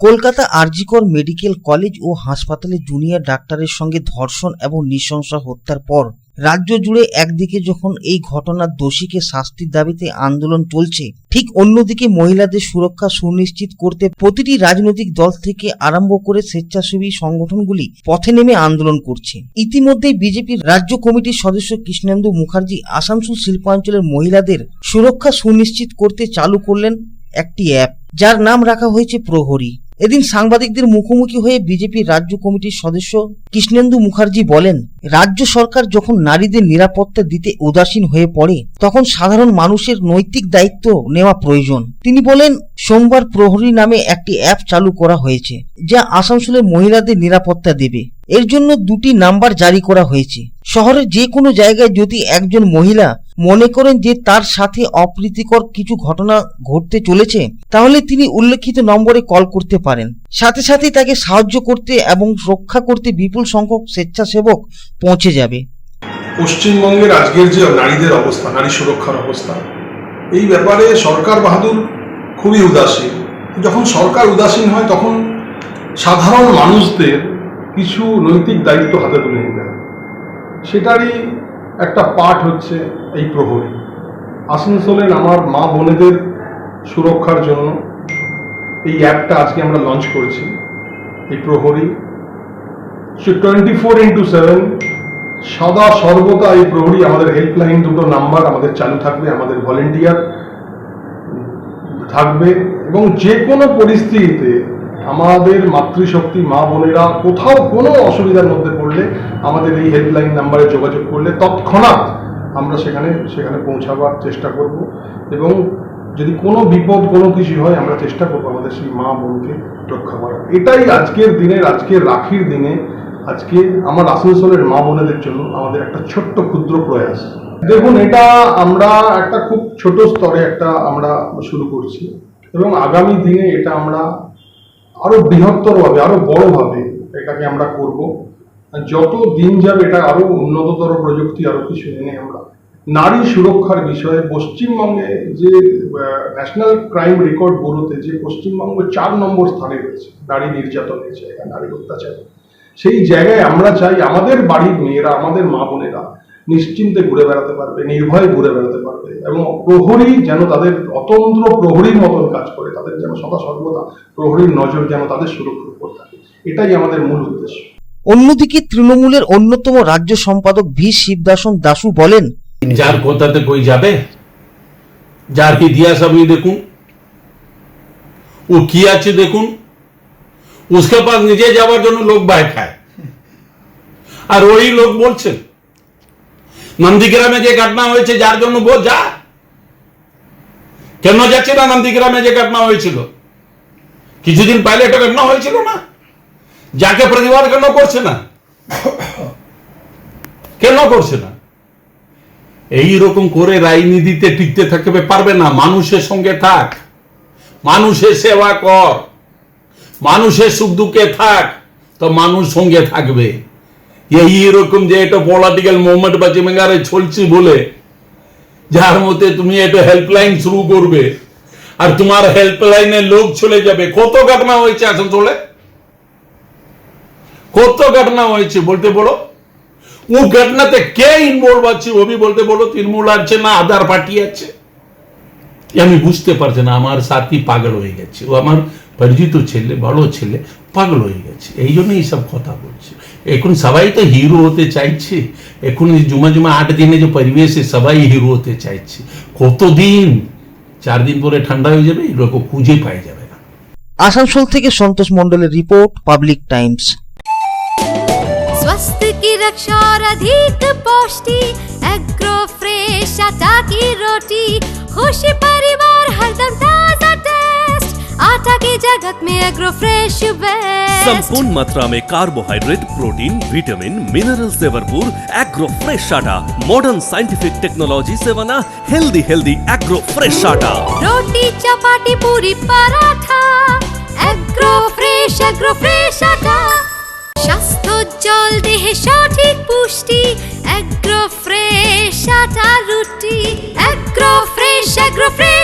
Kolkata RG Kar medical college ও হাসপাতালে junior ডাক্তারের সঙ্গে ধর্ষণ এবং নৃশংস হত্যার পর রাজ্য জুড়ে একদিকে যখন এই ঘটনার দোষীকে শাস্তির দাবিতে আন্দোলন চলছে, ঠিক অন্যদিকে মহিলাদের সুরক্ষা সুনিশ্চিত করতে প্রতিটি রাজনৈতিক দল থেকে আরম্ভ করে স্বেচ্ছাসেবী সংগঠনগুলি পথে নেমে আন্দোলন করছে। ইতিমধ্যেই বিজেপির রাজ্য কমিটির সদস্য কৃষ্ণেন্দু মুখার্জি আসানসোল শিল্পাঞ্চলের মহিলাদের সুরক্ষা সুনিশ্চিত করতে চালু করলেন একটি অ্যাপ, যার নাম রাখা হয়েছে প্রহরী। এদিন সাংবাদিকদের মুখোমুখি হয়ে বিজেপির রাজ্য কমিটির সদস্য কৃষ্ণেন্দু মুখার্জি বলেন, রাজ্য সরকার যখন নারীদের নিরাপত্তা দিতে উদাসীন হয়ে পড়ে, তখন সাধারণ মানুষের নৈতিক দায়িত্ব নেওয়া প্রয়োজন। তিনি বলেন, সোমবার প্রহরী নামে একটি অ্যাপ চালু করা হয়েছে, যা আসানসোলের মহিলাদের নিরাপত্তা দেবে। এর জন্য দুটি নাম্বার জারি করা হয়েছে। শহরের যে কোনো জায়গায় যদি একজন মহিলা মনে করেন যে তার সাথে অপ্রীতিকর কিছু ঘটনা ঘটতে চলেছে, তাহলে তিনি উল্লেখিত নম্বরে কল করতে পারেন। সাথে সাথে তাকে সাহায্য করতে এবং রক্ষা করতে বিপুল সংখ্যক স্বেচ্ছাসেবক পৌঁছে যাবে। পশ্চিমবঙ্গের আজকের যে নারীদের অবস্থা, নারী সুরক্ষার অবস্থা, এই ব্যাপারে সরকার বাহাদুর খুবই উদাসীন যখন সরকার উদাসীন হয়, তখন সাধারণ মানুষদের কিছু নৈতিক দায়িত্ব হাতে তুলে নিতে হয়। সেটারই একটা পাঠ হচ্ছে এই প্রহরী। আসানসোলের আমার মা বোনেদের সুরক্ষার জন্য এই অ্যাপটা আজকে আমরা লঞ্চ করছি। এই প্রহরী সে টোয়েন্টি ফোর ইন্টু সেভেন সদা সর্বদা এই প্রহরী আমাদের হেল্পলাইন দুটো নাম্বার আমাদের চালু থাকবে, আমাদের ভলেন্টিয়ার থাকবে এবং যে কোনো পরিস্থিতিতে আমাদের মাতৃশক্তি, মা বোনেরা কোথাও কোনো অসুবিধার মধ্যে পড়লে আমাদের এই হেল্পলাইন নাম্বারে যোগাযোগ করলে তৎক্ষণাৎ আমরা সেখানে সেখানে পৌঁছাবার চেষ্টা করব এবং যদি কোনো বিপদ, কোনো কিছু হয়, আমরা চেষ্টা করব আমাদের সেই মা বোনকে রক্ষা করার। এটাই আজকের দিনের আজকের রাখির দিনে, আজকে আমার আসানসোলের মা বোনেদের জন্য আমাদের একটা ছোট্ট ক্ষুদ্র প্রয়াস। দেখুন, এটা আমরা একটা খুব ছোট স্তরে একটা আমরা শুরু করছি এবং আগামী দিনে এটা আমরা আরও বৃহত্তর বৃহত্তরভাবে, আরও বড়ভাবে এটাকে আমরা করব। যত দিন যাবে এটা আরও উন্নততর প্রযুক্তি, আরও কিছু এনে আমরা। নারী সুরক্ষার বিষয়ে পশ্চিমবঙ্গে যে ন্যাশনাল ক্রাইম রেকর্ড ব্যুরোতে যে পশ্চিমবঙ্গ চার নম্বর স্থানে রয়েছে, নারী নির্যাতনের জায়গায়, নারী অত্যাচার। সেই জায়গায় আমরা চাই আমাদের বাড়ির মেয়েরা, আমাদের মা বোনেরা নিশ্চিন্তে ঘুরে বেড়াতে পারবে নির্ভয়ে ঘুরে বেড়াতে পারবে এবং প্রহরী যেন তাদের অতন্ত্র প্রহরীর মতন কাজ করে তাদের যেন সদা সর্বদা প্রহরীর নজর যেন তাদের সুরক্ষার উপর থাকে এটাই আমাদের মূল উদ্দেশ্য অন্যদিকে তৃণমূলের অন্যতম রাজ্য সম্পাদক ভি শিবদাসন দাসু বলেন যার কোথাতে কই যাবে যার ইতিহাস আপনি দেখুন ও কি আছে দেখুন उसके पास নিজে যাওয়ার জন্য লোক বাই খায় আর ওই লোক বলছেন নন্দীগ্রামে যে ঘটনা হয়েছে, যার জন্য বল যা কেন যাচ্ছে না নন্দীগ্রামে যে ঘটনা হয়েছিল? কিছুদিন পহলে একটা ঘটনা হয়েছিল না? যাকে প্রতিবাদ কেন করছে না? কেন করছে না? এই রকম করে রাজনীতিতে টিকতে থাকতে পারবে না। মানুষের সঙ্গে থাক। মানুষের সেবা কর। মানুষের সুখ দুঃখে থাক। তো মানুষ সঙ্গে থাকবে। এই রকম যে এটা পলিটিক্যাল মুভমেন্ট বা জিমেগারে চলছি বলে, যার মধ্যে তুমি একটা হেল্পলাইন শুরু করবে, আর তোমার হেল্পলাইনে লোক চলে যাবে। কত ঘটনা হয়েছে আসানসোলে কত ঘটনা হয়েছে বলতে বলো? ও ঘটনাতে কে ইনভলভ আছে? ও भी বলতে বলো, তৃণমূল আছে না আধার পার্টি আছে? আমি বুঝতে পারছি না, আমার সাথী পাগল হয়ে গেছে। ও আমার পরিচিত ছেলে বড় ছেলে পাগল হয়ে গেছে। এই জন্য এইসব কথা বলছে। এখন সবাই তো হিরো হতে চাইছে। এখন জুমা জুমা আট দিনে যে পরিবেশে সবাই হিরো হতে চাইছে। কতদিন? চার দিন পরে ঠান্ডা হয়ে যাবে এরকম খুঁজে পাই যাবে না। আসানসোল থেকে সন্তোষ মন্ডলের রিপোর্ট পাবলিক টাইমস। স্বাস্থ্য কি রক্ষা অধিক পুষ্টি? এগ্রো ফ্রেশ আটা কি রুটি? খুশি পরিবার হরদম তাজ आटा की जगत में एग्रो फ्रेश बेस्ट संपूर्ण मात्रा में कार्बोहाइड्रेट प्रोटीन विटामिन मिनरल से भरपूर एग्रो फ्रेश आटा मॉडर्न साइंटिफिक टेक्नोलॉजी से बना हेल्दी हेल्दी एग्रो फ्रेश आटा रोटी चपाटी पूरी पराठा एग्रो फ्रेश एग्रो फ्रेश आटा স্বাস্থ্যোজ্জ্বল দেহে সঠিক পুষ্টি এগ্রো ফ্রেশ আটা রুটি এগ্রো ফ্রেশ এগ্রো ফ্রেশ